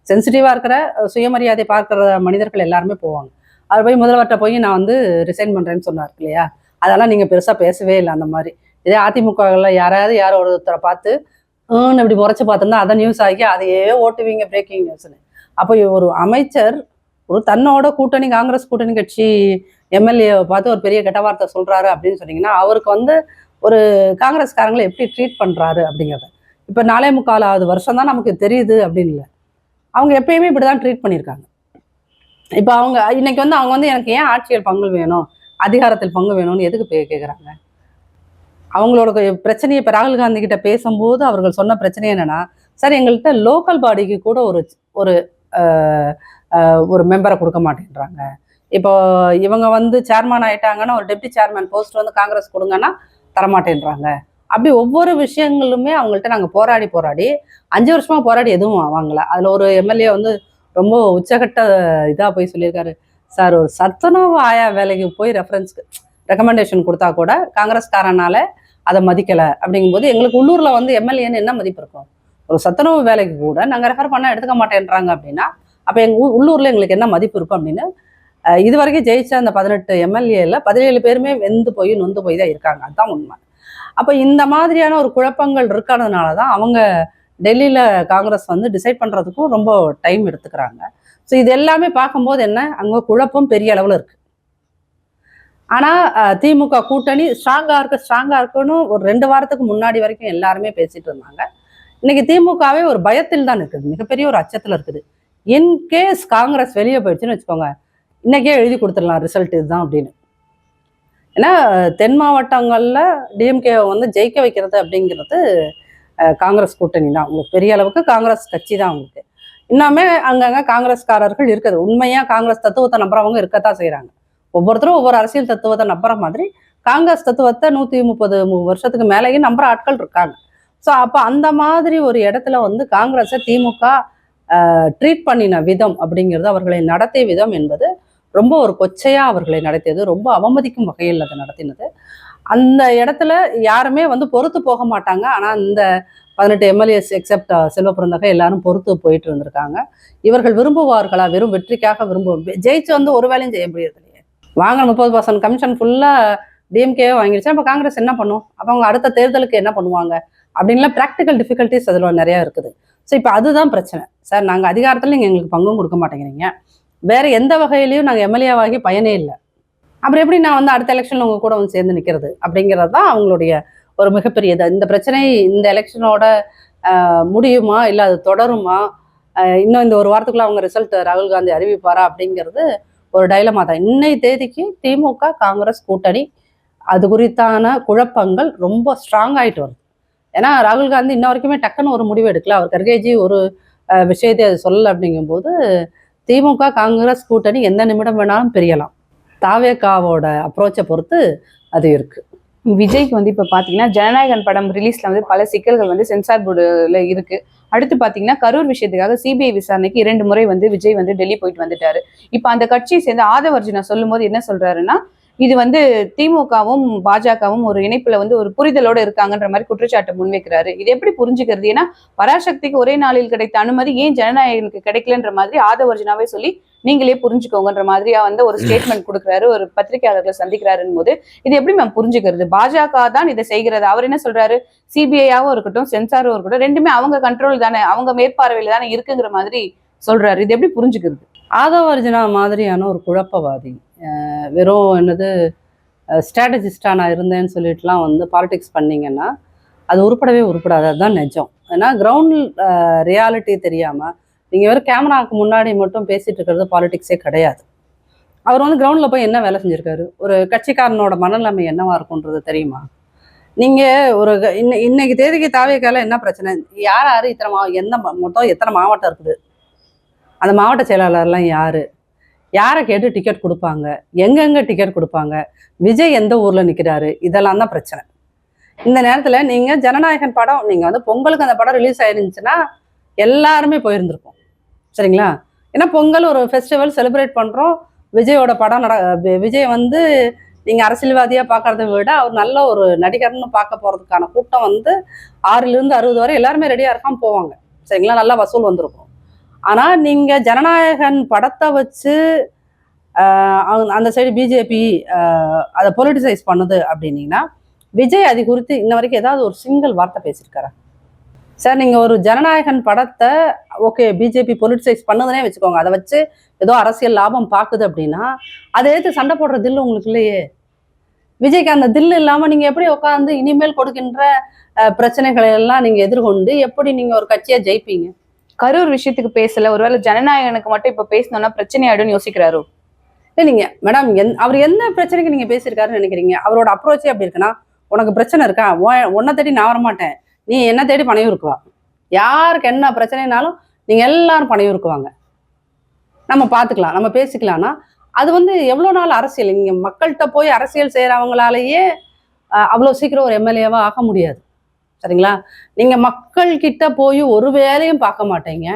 சென்சிட்டிவாக இருக்கிற சுயமரியாதை பார்க்குற மனிதர்கள் எல்லாருமே போவாங்க. அவர் போய் முதல்வர்கிட்ட போய் நான் வந்து ரிசைன் பண்ணுறேன்னு சொன்னார் இல்லையா? அதெல்லாம் நீங்கள் பெருசாக பேசவே இல்லை அந்த மாதிரி. இதே அதிமுகவில் யாராவது யாரோ ஒருத்தரை பார்த்து ஹம் இப்படி முறைச்சி பார்த்துருந்தா அதை நியூஸ் ஆகி அதையே ஓட்டுவீங்க பிரேக்கிங் நியூஸ்னு அப்போ ஒரு அமைச்சர் ஒரு தன்னோட கூட்டணி காங்கிரஸ் கூட்டணி கட்சி எம்எல்ஏவை பார்த்து ஒரு பெரிய கெட்ட வார்த்தை சொல்கிறாரு அப்படின்னு சொன்னீங்கன்னா அவருக்கு வந்து ஒரு காங்கிரஸ்காரங்களை எப்படி ட்ரீட் பண்ணுறாரு அப்படிங்கிறத. இப்போ நாலே முக்காலாவது வருஷம் தான் நமக்கு தெரியுது அப்படின்னு இல்லை. அவங்க எப்பயுமே இப்படி தான் ட்ரீட் பண்ணியிருக்காங்க. இப்போ அவங்க இன்னைக்கு வந்து அவங்க வந்து எனக்கு ஏன் ஆட்சியில் பங்கு வேணும்? அதிகாரத்தில் பங்கு வேணும்னு எதுக்கு பே கேட்குறாங்க அவங்களோட பிரச்சனையை இப்போ ராகுல் காந்தி கிட்ட பேசும்போது அவர்கள் சொன்ன பிரச்சனை என்னன்னா சார் எங்கள்கிட்ட லோக்கல் பாடிக்கு கூட ஒரு ஒரு ஒரு மெம்பரை கொடுக்க மாட்டேன்றாங்க. இப்போ இவங்க வந்து சேர்மேன் ஆயிட்டாங்கன்னா ஒரு டெப்டி சேர்மேன் போஸ்ட் வந்து காங்கிரஸ் கொடுங்கன்னா தரமாட்டேன்றாங்க. அப்படி ஒவ்வொரு விஷயங்களுமே அவங்கள்ட்ட நாங்கள் போராடி போராடி அஞ்சு வருஷமா போராடி எதுவும் வாங்கல. அதில் ஒரு எம்எல்ஏ வந்து ரொம்ப உச்சகட்ட இதாக போய் சொல்லியிருக்காரு. சார் ஒரு சத்துணவு ஆயா வேலைக்கு போய் ரெஃபரன்ஸ்க்கு ரெக்கமெண்டேஷன் கொடுத்தா கூட காங்கிரஸ்காரனால அதை மதிக்கலை. அப்படிங்கும்போது எங்களுக்கு உள்ளூரில் வந்து எம்எல்ஏன்னு என்ன மதிப்பு இருக்கும்? ஒரு சத்துணவு வேலைக்கு கூட நாங்கள் ரெஃபர் பண்ணால் எடுத்துக்க மாட்டேன்றாங்க அப்படின்னா அப்போ எங்கள் உள்ளூரில் எங்களுக்கு என்ன மதிப்பு இருக்கும் அப்படின்னு இது வரைக்கும் ஜெயிச்ச அந்த பதினெட்டு எம்எல்ஏல பதினேழு பேருமே வெந்து போய் நொந்து போய் தான் இருக்காங்க. அதுதான் உண்மை. அப்போ இந்த மாதிரியான ஒரு குழப்பங்கள் இருக்கிறதுனால தான் அவங்க டெல்லியில் காங்கிரஸ் வந்து டிசைட் பண்ணுறதுக்கும் ரொம்ப டைம் எடுத்துக்கிறாங்க. ஸோ இது எல்லாமே பார்க்கும்போது என்ன? அங்கே குழப்பம் பெரிய அளவில் இருக்கு. ஆனால் திமுக கூட்டணி ஸ்ட்ராங்காக இருக்க ஸ்ட்ராங்காக இருக்குன்னு ஒரு ரெண்டு வாரத்துக்கு முன்னாடி வரைக்கும் எல்லாருமே பேசிட்டு இருந்தாங்க. இன்னைக்கு திமுகவே ஒரு பயத்தில் தான் இருக்குது. மிகப்பெரிய ஒரு அச்சத்தில் இருக்குது. இன்கேஸ் காங்கிரஸ் வெளியே போயிடுச்சுன்னு வச்சுக்கோங்க. இன்றைக்கே எழுதி கொடுத்துடலாம் ரிசல்ட் இதுதான் அப்படின்னு. ஏன்னா தென் மாவட்டங்களில் டிஎம்கே வந்து ஜெயிக்க வைக்கிறது அப்படிங்கிறது காங்கிரஸ் கூட்டணி தான். உங்களுக்கு பெரிய அளவுக்கு காங்கிரஸ் கட்சி தான் உங்களுக்கு. இன்னுமே அங்கங்கே காங்கிரஸ்காரர்கள் இருக்குது. உண்மையாக காங்கிரஸ் தத்துவத்தை நம்புறவங்க இருக்கத்தான் செய்கிறாங்க ஒவ்வொருத்தரும் ஒவ்வொரு அரசியல் தத்துவத்தை நம்புற மாதிரி காங்கிரஸ் தத்துவத்தை நூற்றி முப்பது வருஷத்துக்கு மேலேயும் நம்புற ஆட்கள் இருக்காங்க. ஸோ அப்போ அந்த மாதிரி ஒரு இடத்துல வந்து காங்கிரஸை திமுக ட்ரீட் பண்ணின விதம் அப்படிங்கிறது அவர்களை நடத்திய விதம் என்பது ரொம்ப ஒரு கொச்சையாக அவர்களை நடத்தியது ரொம்ப அவமதிக்கும் வகையில் அதை நடத்தினது. அந்த இடத்துல யாருமே வந்து பொறுத்து போக மாட்டாங்க. ஆனால் இந்த பதினெட்டு எம்எல்ஏஸ் எக்ஸப்ட் செல்வ பிறந்தகை எல்லாரும் பொறுத்து போயிட்டு இருந்திருக்காங்க. இவர்கள் விரும்புவார்களா? வெறும் வெற்றிக்காக விரும்புவோம். ஜெயிச்சு வந்து ஒரு வேலையும் செய்ய முடியாது இல்லையே. வாங்க முப்பது பர்சன்ட் கமிஷன் ஃபுல்லாக டிஎம்கேவே வாங்கிடுச்சு அப்போ காங்கிரஸ் என்ன பண்ணும்? அப்போ அவங்க அடுத்த தேர்தலுக்கு என்ன பண்ணுவாங்க? அப்படின்லாம் ப்ராக்டிக்கல் டிஃபிகல்ட்டிஸ் அதில் நிறையா இருக்குது. ஸோ இப்போ அதுதான் பிரச்சனை. சார் நாங்கள் அதிகாரத்தில் நீங்கள் எங்களுக்கு பங்கும் கொடுக்க மாட்டேங்கிறீங்க. வேற எந்த வகையிலையும் நாங்கள் எம்எல்ஏவாகி பயனே இல்லை. அப்புறம் எப்படி நான் வந்து அடுத்த எலெக்ஷனில் உங்கள் கூட வந்து சேர்ந்து நிற்கிறது அப்படிங்கிறது தான் அவங்களுடைய ஒரு மிகப்பெரிய இது. இந்த பிரச்சனை இந்த எலெக்ஷனோட முடியுமா? இல்லை அது தொடருமா? இன்னும் இந்த ஒரு வாரத்துக்குள்ள அவங்க ரிசல்ட் ராகுல் காந்தி அறிவிப்பாரா? அப்படிங்கிறது ஒரு டைலமா தான். இன்னை தேதிக்கு திமுக காங்கிரஸ் கூட்டணி அது குறித்தான குழப்பங்கள் ரொம்ப ஸ்ட்ராங் ஆகிட்டு வருது. ஏன்னா ராகுல் காந்தி இன்ன வரைக்குமே டக்குன்னு ஒரு முடிவு எடுக்கல. அவர் கர்கேஜி ஒரு விஷயத்தை அது சொல்லலை அப்படிங்கும்போது திமுக காங்கிரஸ் கூட்டணி எந்த நிமிடம் வேணாலும் பிரியலாம். தாவேக்காவோட அப்ரோச்சை பொறுத்து அது இருக்கு. விஜய்க்கு வந்து இப்போ பார்த்தீங்கன்னா ஜனநாயகன் படம் ரிலீஸ்ல வந்து பல சிக்கல்கள் வந்து சென்சார் போர்டுல இருக்கு. அடுத்து பார்த்தீங்கன்னா கரூர் விஷயத்துக்காக சிபிஐ விசாரணைக்கு இரண்டு முறை வந்து விஜய் வந்து டெல்லி போயிட்டு வந்துட்டாரு. இப்போ அந்த கட்சியை சேர்ந்த ஆதவர்ஜுனா சொல்லும் போது என்ன சொல்றாருன்னா இது வந்து திமுகவும் பாஜகவும் ஒரு இணைப்புல வந்து ஒரு புரிதலோட இருக்காங்கன்ற மாதிரி குற்றச்சாட்டு முன்வைக்கிறாரு. இது எப்படி புரிஞ்சுக்கிறது? ஏன்னா பராசக்திக்கு ஒரே நாளில் கிடைத்த அனுமதி ஏன் ஜனநாயகனுக்கு கிடைக்கலன்ற மாதிரி ஆதவர்ஜுனாவே சொல்லி நீங்களே புரிஞ்சுக்கோங்கன்ற மாதிரியா வந்து ஒரு ஸ்டேட்மெண்ட் கொடுக்குறாரு ஒரு பத்திரிகையாளர்களை சந்திக்கிறாருன்னு போது இது எப்படி மேம் புரிஞ்சுக்கிறது? பாஜக தான் இதை செய்கிறது. அவர் என்ன சொல்றாரு? சிபிஐயாவும் இருக்கட்டும் சென்சாரும் இருக்கட்டும் ரெண்டுமே அவங்க கண்ட்ரோல் தானே அவங்க மேற்பார்வையில தானே இருக்குங்கிற மாதிரி சொல்றாரு. இது எப்படி புரிஞ்சுக்கிறது? ஆதவர்ஜுனா மாதிரியான ஒரு குழப்பவாதி வெறும் என்னது ஸ்ட்ராட்டஜிஸ்டாக நான் இருந்தேன்னு சொல்லிட்டுலாம் வந்து பாலிடிக்ஸ் பண்ணிங்கன்னா அது உருப்படவே உருப்படாது. அதுதான் நிஜம். ஏன்னா கிரவுண்ட் ரியாலிட்டி தெரியாமல் நீங்கள் வெறும் கேமராவுக்கு முன்னாடி மட்டும் பேசிகிட்டு இருக்கிறது பாலிடிக்ஸே கிடையாது. அவர் வந்து கிரவுண்டில் போய் என்ன வேலை செஞ்சுருக்காரு? ஒரு கட்சிக்காரனோட மனநிலைமை என்னவாக இருக்குன்றது தெரியுமா? நீங்கள் ஒரு க- இன்ன- இன்னைக்கு தேதிக்கு தாவியக்கால என்ன பிரச்சனை? யார் யார் இத்தனை மா எந்த மொத்தம் எத்தனை மாவட்டம் இருக்குது? அந்த மாவட்ட செயலாளர்லாம் யார்? யாரை கேட்டு டிக்கெட் கொடுப்பாங்க? எங்கெங்க டிக்கெட் கொடுப்பாங்க? விஜய் எந்த ஊர்ல நிக்கிறாரு? இதெல்லாம் தான் பிரச்சனை. இந்த நேரத்துல நீங்க ஜனநாயகன் படம் நீங்க வந்து பொங்கலுக்கு அந்த படம் ரிலீஸ் ஆயிருந்துச்சுன்னா எல்லாருமே போயிருந்திருக்கும் சரிங்களா? ஏன்னா பொங்கல் ஒரு ஃபெஸ்டிவல் செலிப்ரேட் பண்றோம். விஜயோட படம் நட விஜய் வந்து நீங்க அரசியல்வாதியா பார்க்கறத விட அவர் நல்ல ஒரு நடிகர்னு பார்க்க போறதுக்கான கூட்டம் வந்து ஆறுல இருந்து அறுபது வரை எல்லாருமே ரெடியா இருக்காம போவாங்க. சரிங்களா? நல்லா வசூல் வந்திருக்கும். ஆனா நீங்க ஜனநாயகன் படத்தை வச்சு அந்த சைடு பிஜேபி அதை பொலிட்டிசைஸ் பண்ணுது அப்படின்னீங்கன்னா விஜய் அது குறித்து இன்ன வரைக்கும் ஏதாவது ஒரு சிங்கிள் வார்த்தை பேசியிருக்காரா? சார் நீங்க ஒரு ஜனநாயகன் படத்தை ஓகே பிஜேபி பொலிட்டிசைஸ் பண்ணதுனே வச்சுக்கோங்க. அதை வச்சு ஏதோ அரசியல் லாபம் பார்க்குது அப்படின்னா அதை எடுத்து சண்டை போடுற தில்லு உங்களுக்கு இல்லையே. விஜய்க்கு அந்த தில்லு இல்லாமல் நீங்கள் எப்படி உட்காந்து இனிமேல் கொடுக்கின்ற பிரச்சனைகளை எல்லாம் நீங்கள் எதிர்கொண்டு எப்படி நீங்கள் ஒரு கட்சியை ஜெயிப்பீங்க? கரூர் விஷயத்துக்கு பேசல. ஒருவேளை ஜனநாயகனுக்கு மட்டும் இப்ப பேசணும்னா பிரச்சனை ஆயிடும்னு யோசிக்கிறாரோ? இல்லை நீங்க மேடம் என் அவர் என்ன பிரச்சனைக்கு நீங்க பேசியிருக்காருன்னு நினைக்கிறீங்க? அவரோட அப்ரோச்சே அப்படி இருக்குன்னா உனக்கு பிரச்சனை இருக்கா? உன்- உன்னை தேடி நான் வரமாட்டேன். நீ என்ன தேடி பணையும் இருக்குவா யாருக்கு என்ன பிரச்சனைனாலும் நீங்க எல்லாரும் பணையும் இருக்குவாங்க நம்ம பார்த்துக்கலாம் நம்ம பேசிக்கலாம்னா அது வந்து எவ்வளோ நாள் அரசியல்? நீங்க மக்கள்கிட்ட போய் அரசியல் செய்கிறவங்களாலேயே அவ்வளோ சீக்கிரம் ஒரு எம்எல்ஏவா ஆக முடியாது. சரிங்களா? நீங்கள் மக்கள்கிட்ட போய் ஒரு வேலையும் பார்க்க மாட்டீங்க.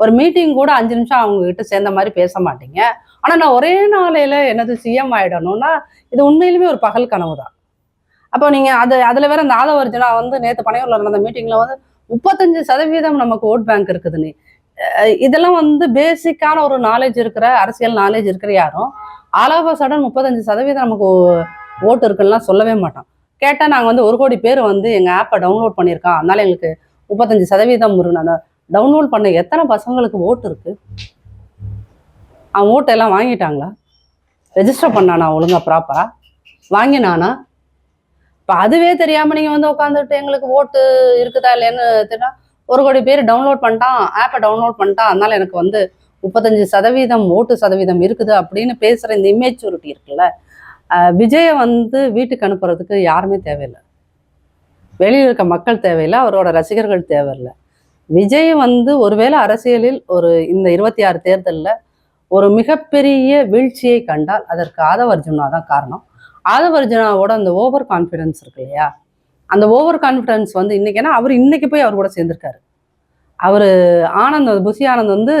ஒரு மீட்டிங் கூட அஞ்சு நிமிஷம் அவங்க கிட்ட சேர்ந்த மாதிரி பேச மாட்டீங்க. ஆனால் நான் ஒரே நாளையில் என்னது சிஎம் ஆயிடணும்னா இது உண்மையிலுமே ஒரு பகல் கனவு தான். அப்போ நீங்கள் அது அதில் வேற இந்த ஆதவர்ஜனா வந்து நேற்று பனையூரில் நடந்த மீட்டிங்கில் வந்து முப்பத்தஞ்சு சதவீதம் நமக்கு ஓட் பேங்க் இருக்குதுன்னு. இதெல்லாம் வந்து பேசிக்கான ஒரு நாலேஜ் இருக்கிற அரசியல் நாலேஜ் இருக்கிற யாரும் ஆலாப சடன் முப்பத்தஞ்சு சதவீதம் நமக்கு ஓட்டு இருக்குன்னா சொல்லவே மாட்டோம் கேட்டால் நாங்கள் வந்து ஒரு கோடி பேர் வந்து எங்கள் ஆப்பை டவுன்லோட் பண்ணியிருக்கோம். அதனால எங்களுக்கு முப்பத்தஞ்சு சதவீதம் இருக்கு அந்த டவுன்லோட் பண்ண எத்தனை பசங்களுக்கு ஓட்டு இருக்கு? அவன் ஓட்டு எல்லாம் வாங்கிட்டாங்களா? ரெஜிஸ்டர் பண்ணானா ஒழுங்கா ப்ராப்பரா வாங்கினானா? இப்போ அதுவே தெரியாம நீங்க வந்து உட்காந்துட்டு எங்களுக்கு ஓட்டு இருக்குதா இல்லையான்னு தெரியா ஒரு கோடி பேர் டவுன்லோட் பண்ணிட்டான் ஆப்பை டவுன்லோட் பண்ணிட்டான். அதனால எனக்கு வந்து முப்பத்தஞ்சு சதவீதம் ஓட்டு சதவீதம் இருக்குது அப்படின்னு பேசுற இந்த இமேச்சூரிட்டி இருக்குல்ல. விஜயை வந்து வீட்டுக்கு அனுப்புறதுக்கு யாருமே தேவையில்லை. வெளியில் இருக்க மக்கள் தேவையில்லை அவரோட ரசிகர்கள் தேவையில்லை. விஜய் வந்து ஒருவேளை அரசியலில் ஒரு இந்த இருபத்தி ஆறு தேர்தலில் ஒரு மிகப்பெரிய வீழ்ச்சியை கண்டால் அதற்கு ஆதவர்ஜுனா தான் காரணம். ஆதவர்ஜுனாவோட அந்த ஓவர் கான்ஃபிடன்ஸ் இருக்கு இல்லையா? அந்த ஓவர் கான்ஃபிடன்ஸ் வந்து இன்னைக்கு ஏன்னா அவர் இன்னைக்கு போய் அவர் கூட சேர்ந்திருக்காரு. அவர் ஆனந்த் புசி ஆனந்த் வந்து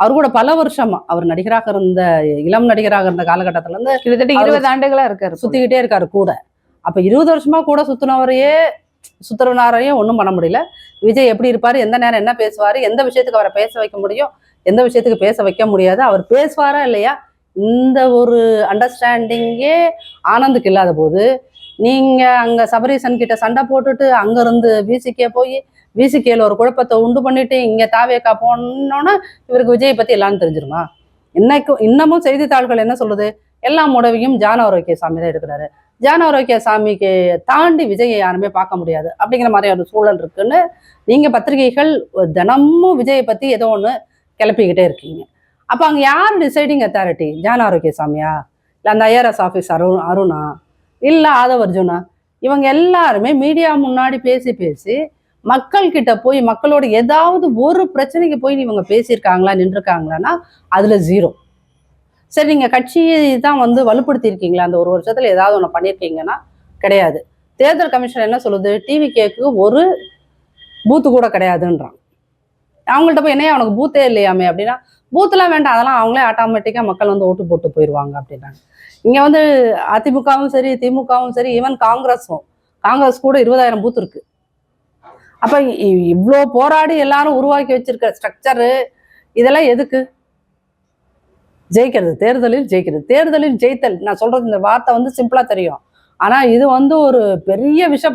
அவர் கூட பல வருஷமா அவர் நடிகராக இருந்த இளம் நடிகராக இருந்த காலகட்டத்துல இருந்து கிட்டத்தட்ட இருபது ஆண்டுகளா இருக்காரு. சுத்திக்கிட்டே இருக்காரு கூட. அப்ப இருபது வருஷமா கூட சுத்தினவரையே சுத்துறவனாரையும் ஒன்றும் பண்ண முடியல. விஜய் எப்படி இருப்பாரு எந்த நேரம் என்ன பேசுவாரு எந்த விஷயத்துக்கு அவரை பேச வைக்க முடியும் எந்த விஷயத்துக்கு பேச வைக்க முடியாது அவர் பேசுவாரா இல்லையா? இந்த ஒரு அண்டர்ஸ்டாண்டிங்கே ஆனந்துக்கு இல்லாத போது நீங்க அங்க சபரீசன் கிட்ட சண்டை போட்டுட்டு அங்க இருந்து விசிகே போய் விசிகேல ஒரு குழப்பத்தை உண்டு பண்ணிட்டு இங்கே தாவேக்கா போனோன்னா இவருக்கு விஜய் பற்றி எல்லாம் தெரிஞ்சிருமா? இன்னைக்கும் இன்னமும் செய்தித்தாள்கள் என்ன சொல்லுது? எல்லா முடவையும் ஜான ஆரோக்கிய சாமி தான் எடுக்கிறாரு. ஜான ஆரோக்கிய சாமிக்கு தாண்டி விஜயை யாருமே பார்க்க முடியாது. அப்படிங்கிற மாதிரி ஒரு சூழல் இருக்குன்னு நீங்கள் பத்திரிகைகள் தினமும் விஜயை பற்றி ஏதோ ஒன்று கிளப்பிக்கிட்டே இருக்கீங்க. அப்போ அங்கே யார் டிசைடிங் அத்தாரிட்டி ஜான ஆரோக்கிய சாமியா? இல்லை அந்த ஐஆர்எஸ் ஆஃபீஸ் அருண் அருணா? இல்லை ஆதவர்ஜுனா இவங்க எல்லாருமே மீடியா முன்னாடி பேசி பேசி மக்கள் கிட்ட போய் மக்களோட ஏதாவது ஒரு பிரச்சனைக்கு போய் இவங்க பேசியிருக்காங்களா நின்றுருக்காங்களான்னா அதுல ஜீரோ சரி நீங்க கட்சியை தான் வந்து வலுப்படுத்தியிருக்கீங்களா? அந்த ஒரு வருஷத்துல ஏதாவது ஒன்று பண்ணியிருக்கீங்கன்னா கிடையாது. தேர்தல் கமிஷன் என்ன சொல்லுது? டிவி கேக்கு ஒரு பூத்து கூட கிடையாதுன்றான். அவங்கள்ட்ட போய் என்னையா அவனுக்கு பூத்தே இல்லையாமே அப்படின்னா பூத்தெல்லாம் வேண்டாம். அதெல்லாம் அவங்களே ஆட்டோமேட்டிக்காக மக்கள் வந்து ஓட்டு போட்டு போயிடுவாங்க அப்படின்னாங்க இங்கே வந்து அதிமுகவும் சரி திமுகவும் சரி ஈவன் காங்கிரஸும். காங்கிரஸ் கூட இருபதாயிரம் பூத் இருக்குது அப்ப இ- போராடி எல்லாரும் உருவாக்கி வச்சிருக்க ஸ்ட்ரக்சரு இதெல்லாம் எதுக்கு? ஜெயிக்கிறது தேர்தலில் ஜெயிக்கிறது. தேர்தலில் ஜெயித்தல். நான் சொல்றது இந்த வார்த்தை வந்து சிம்பிளா தெரியும். ஆனா இது வந்து ஒரு பெரிய விஷ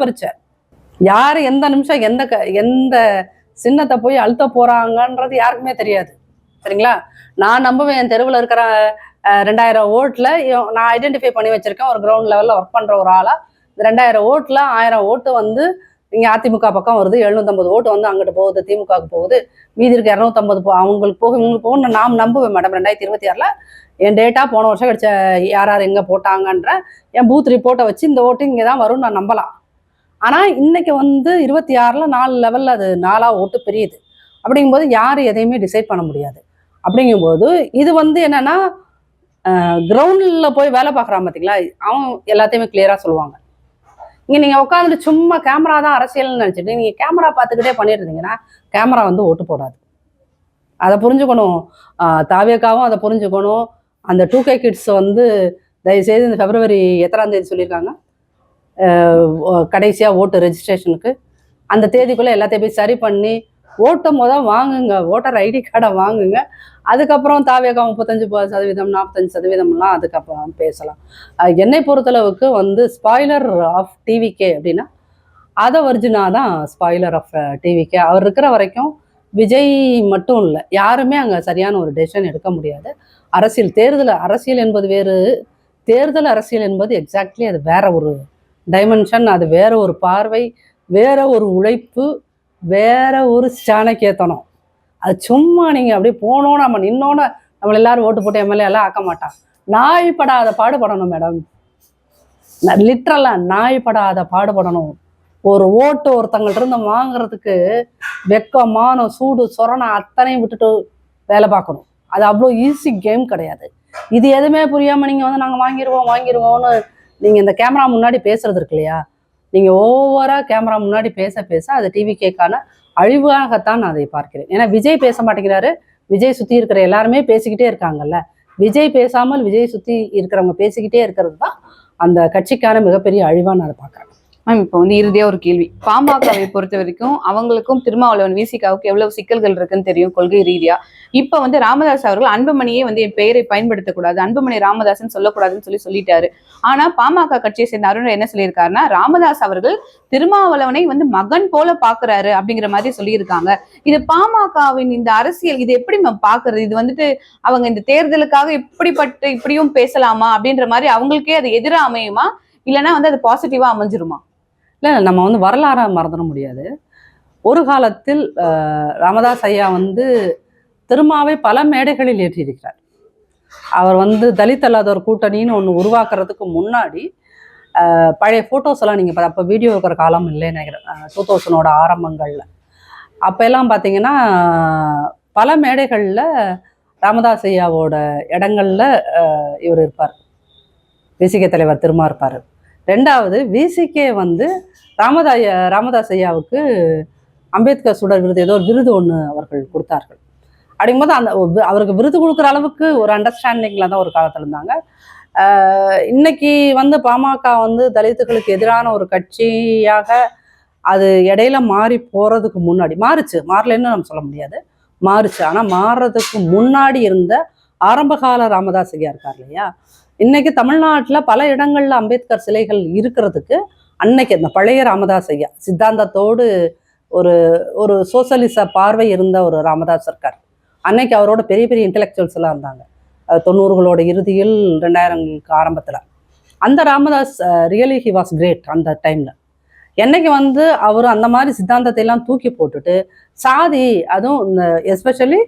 யார் எந்த நிமிஷம் எந்த க- எந்த சின்னத்தை போய் அழுத்த போறாங்கன்றது யாருக்குமே தெரியாது. சரிங்களா? நான் நம்புவேன் என் தெருவில் இருக்கிற ரெண்டாயிரம் ஓட்டில் நான் ஐடென்டிஃபை பண்ணி வச்சிருக்கேன். ஒரு கிரவுண்ட் லெவலில் ஒர்க் பண்ணுற ஒரு ஆளாக இந்த ரெண்டாயிரம் ஓட்டில் ஆயிரம் ஓட்டு வந்து இங்கே அதிமுக பக்கம் வருது எழுநூத்தம்பது ஓட்டு வந்து அங்கிட்டு போகுது திமுகவுக்கு போகுது. மீதி இருக்க இரநூத்தம்பது போ அவங்களுக்கு போக இவங்களுக்கு போகும் நாம் நம்புவேன் மேடம். ரெண்டாயிரத்தி இருபத்தி ஆறில் என் டேட்டா போன வருஷம் கிடைச்ச யார் யார் எங்கே போட்டாங்கன்ற என் பூத் ரிப்போர்ட்டை வச்சு இந்த ஓட்டு இங்கே தான் வரும்னு நான் நம்பலாம். ஆனால் இன்னைக்கு வந்து இருபத்தி ஆறில் நாலு லெவலில் அது நாலாக ஓட்டு பெரியது. அப்படிங்கும்போது யார் எதையுமே டிசைட் பண்ண முடியாது. அப்படிங்கும்போது இது வந்து என்னன்னா கிரவுண்டில் போய் வேலை பார்க்குறான் பார்த்தீங்களா அவன் எல்லாத்தையுமே கிளியராக சொல்லுவாங்க. இங்கே நீங்கள் உட்காந்துட்டு சும்மா கேமரா தான் அரசியல்னு நினச்சிட்டு நீங்கள் கேமரா பார்த்துக்கிட்டே பண்ணியிருந்தீங்கன்னா கேமரா வந்து ஓட்டு போடாது. அதை புரிஞ்சுக்கணும். தாவியக்காவும் அதை புரிஞ்சுக்கணும். அந்த டூ கே கிட்ஸ் வந்து தயவுசெய்து இந்த பிப்ரவரி எத்தனாம் தேதி சொல்லியிருக்காங்க. கடைசியாக ஓட்டு ரெஜிஸ்ட்ரேஷனுக்கு அந்த தேதிக்குள்ளே எல்லாத்தையும் போய் சரி பண்ணி ஓட்டை மொதல் வாங்குங்க. ஓட்டர் ஐடி கார்டை வாங்குங்க. அதுக்கப்புறம் தாவேகா முப்பத்தஞ்சு ப- சதவீதம் நாற்பத்தஞ்சு சதவீதம்லாம் அதுக்கப்புறம் பேசலாம். என்னை பொறுத்தளவுக்கு வந்து ஸ்பாய்லர் ஆஃப் டிவிகே அப்படின்னா அதை வர்ஜினா தான் ஸ்பாய்லர் ஆஃப் டிவிகே அவர் இருக்கிற வரைக்கும் விஜய் மட்டும் இல்லை யாருமே அங்கே சரியான ஒரு டெசிஷன் எடுக்க முடியாது. அரசியல் தேர்தல் அரசியல் என்பது வேறு. தேர்தல் அரசியல் என்பது எக்ஸாக்ட்லி அது வேற ஒரு டைமென்ஷன் அது வேற ஒரு பார்வை வேற ஒரு உழைப்பு வேற ஒரு சாணக்கியத்தனம் அது சும்மா நீங்கள் அப்படியே போனோம் நம்ம நின்னோன்னு நம்மள எல்லாரும் ஓட்டு போட்டு எம்எல்ஏ எல்லாம் ஆக்க மாட்டான் நாய்ப்படாத பாடுபடணும் மேடம் லிட்ரலாக நாய்ப்படாத பாடுபடணும். ஒரு ஓட்டு ஒருத்தங்கள்ட்ட இருந்து வாங்குறதுக்கு வெக்கமான சூடு சொரணை அத்தனையும் விட்டுட்டு வேலை பார்க்கணும். அது அவ்வளோ ஈஸி கேம் கிடையாது. இது எதுவுமே புரியாமல் நீங்கள் வந்து நாங்கள் வாங்கிடுவோம் வாங்கிடுவோம்னு நீங்கள் இந்த கேமரா முன்னாடி பேசுறது இருக்கு இல்லையா? நீங்கள் ஓவராக கேமரா முன்னாடி பேச பேச அது டிவி கேக்கான அழிவாகத்தான் நான் அதை பார்க்கிறேன். ஏன்னா விஜய் பேச மாட்டேங்கிறாரு. விஜய் சுற்றி இருக்கிற எல்லாருமே பேசிக்கிட்டே இருக்காங்கல்ல. விஜய் பேசாமல் விஜய் சுற்றி இருக்கிறவங்க பேசிக்கிட்டே இருக்கிறது தான் அந்த கட்சிக்கான மிகப்பெரிய அழிவாக நான் அதை பார்க்குறேன். மேம் இப்போ வந்து இறுதியா ஒரு கேள்வி. பாமகவை பொறுத்த வரைக்கும் அவங்களுக்கும் திருமாவளவன் விசிகாவுக்கு எவ்வளவு சிக்கல்கள் இருக்குன்னு தெரியும் கொள்கை ரீதியா. இப்ப வந்து ராமதாஸ் அவர்கள் அன்புமணியே வந்து என் பெயரை பயன்படுத்தக்கூடாது அன்புமணி ராமதாசன் சொல்லக்கூடாதுன்னு சொல்லி சொல்லிட்டாரு. ஆனா பாமக கட்சியை சேர்ந்த அருண் என்ன சொல்லியிருக்காருன்னா ராமதாஸ் அவர்கள் திருமாவளவனை வந்து மகன் போல பாக்குறாரு அப்படிங்கிற மாதிரி சொல்லியிருக்காங்க. இது பாமகவின் இந்த அரசியல் இது எப்படி மேம் பாக்குறது? இது வந்துட்டு அவங்க இந்த தேர்தலுக்காக இப்படிப்பட்டு இப்படியும் பேசலாமா அப்படின்ற மாதிரி அவங்களுக்கே அது எதிரா அமையுமா இல்லைன்னா வந்து அது பாசிட்டிவா அமைஞ்சிருமா? இல்லை நம்ம வந்து வரலாறை மறந்துட முடியாது. ஒரு காலத்தில் ராமதாஸ் ஐயா வந்து திருமாவை பல மேடைகளில் ஏற்றியிருக்கிறார். அவர் வந்து தலித் அல்லாதவர் கூட்டணின்னு ஒன்று உருவாக்குறதுக்கு முன்னாடி பழைய ஃபோட்டோஸ் எல்லாம் நீங்கள் அப்போ வீடியோ இருக்கிற காலம் இல்லைன்னு நினைக்கிறேன். டூ தௌசண்டோட ஆரம்பங்களில். அப்போ எல்லாம் பார்த்தீங்கன்னா பல மேடைகளில் ராமதாஸ் ஐயாவோட இடங்களில் இவர் இருப்பார். தேசிக தலைவர் திருமா இருப்பார். ரெண்டாவது விசிகே வந்து ராமதாய ராமதாஸ் ஐயாவுக்கு அம்பேத்கர் சுடர் விருது ஏதோ ஒரு விருது ஒன்று அவர்கள் கொடுத்தார்கள். அப்படிங்கும்போது அந்த அவருக்கு விருது கொடுக்குற அளவுக்கு ஒரு அண்டர்ஸ்டாண்டிங்கில் தான் ஒரு காலத்தில் இருந்தாங்க. இன்னைக்கு வந்து பாமக வந்து தலித்துகளுக்கு எதிரான ஒரு கட்சியாக அது இடையில மாறி போகிறதுக்கு முன்னாடி மாறுச்சு மாறலைன்னு நம்ம சொல்ல முடியாது. மாறுச்சு. ஆனால் மாறுறதுக்கு முன்னாடி இருந்த ஆரம்பகால ராமதாஸ் ஐயா இருக்கார் இல்லையா? இன்னைக்கு தமிழ்நாட்டில் பல இடங்களில் அம்பேத்கர் சிலைகள் இருக்கிறதுக்கு அன்னைக்கு அந்த பழைய ராமதாஸ் ஐயா சித்தாந்தத்தோடு ஒரு ஒரு சோசலிச பார்வை இருந்த ஒரு ராமதாஸ் இருக்கார். அன்னைக்கு அவரோட பெரிய பெரிய இன்டெலெக்சுவல்ஸ் எல்லாம் இருந்தாங்க. தொண்ணூறுகளோட இறுதியில் ரெண்டாயிரங்களுக்கு ஆரம்பத்தில். அந்த Ramadoss really he was great அந்த டைமில் என்னைக்கு வந்து அவர் அந்த மாதிரி சித்தாந்தத்தை எல்லாம் தூக்கி போட்டுட்டு சாதி அதுவும் இந்த எஸ்பெஷலி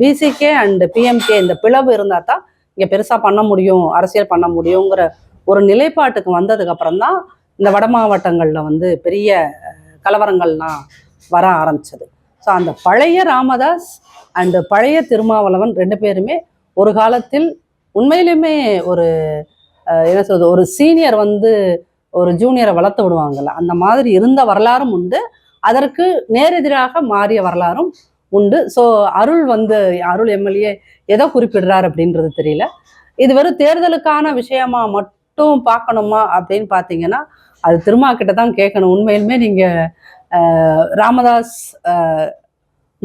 பிசிகே அண்ட் பிஎம்கே இந்த பிளவு இருந்தால் தான் இங்கே பெருசாக பண்ண முடியும் அரசியல் பண்ண முடியுங்கிற ஒரு நிலைப்பாட்டுக்கு வந்ததுக்கு அப்புறம் தான் இந்த வட மாவட்டங்களில் வந்து பெரிய கலவரங்கள்லாம் வர ஆரம்பிச்சது. ஸோ அந்த பழைய ராமதாஸ் அண்டு பழைய திருமாவளவன் ரெண்டு பேருமே ஒரு காலத்தில் உண்மையிலுமே ஒரு என்ன சொல்றது ஒரு சீனியர் வந்து ஒரு ஜூனியரை வளர்த்து விடுவாங்கல்ல. அந்த மாதிரி இருந்த வரலாறும் உண்டு. அதற்கு நேரெதிராக மாறிய வரலாறும் உண்டு. ஸோ அருள் வந்து அருள் எம்எல்ஏ எதை குறிப்பிடுறார் அப்படின்றது தெரியல. இது வெறும் தேர்தலுக்கான விஷயமா மட்டும் பார்க்கணுமா அப்படின்னு பார்த்தீங்கன்னா அது திருமா கிட்ட தான் கேட்கணும். உண்மையிலுமே நீங்கள் ராமதாஸ்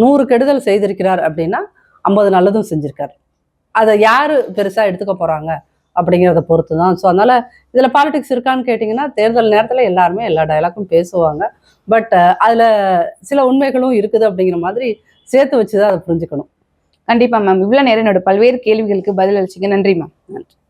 நூறு கெடுதல் செய்திருக்கிறார் அப்படின்னா ஐம்பது நல்லதும் செஞ்சிருக்காரு. அதை யார் பெருசாக எடுத்துக்க போகிறாங்க அப்படிங்கிறத பொறுத்து தான். ஸோ அதனால் இதில் பாலிடிக்ஸ் இருக்கான்னு கேட்டிங்கன்னா தேர்தல் நேரத்தில் எல்லாருமே எல்லா டைலாக்கும் பேசுவாங்க. பட் அதில் சில உண்மைகளும் இருக்குது அப்படிங்கிற மாதிரி சேர்த்து வச்சு தான் அதை புரிஞ்சுக்கணும். கண்டிப்பா மேம் இவ்வளவு நேரம் என்னோட பல்வேறு கேள்விகளுக்கு பதில் அளிச்சிங்க. நன்றி மேம் நன்றி.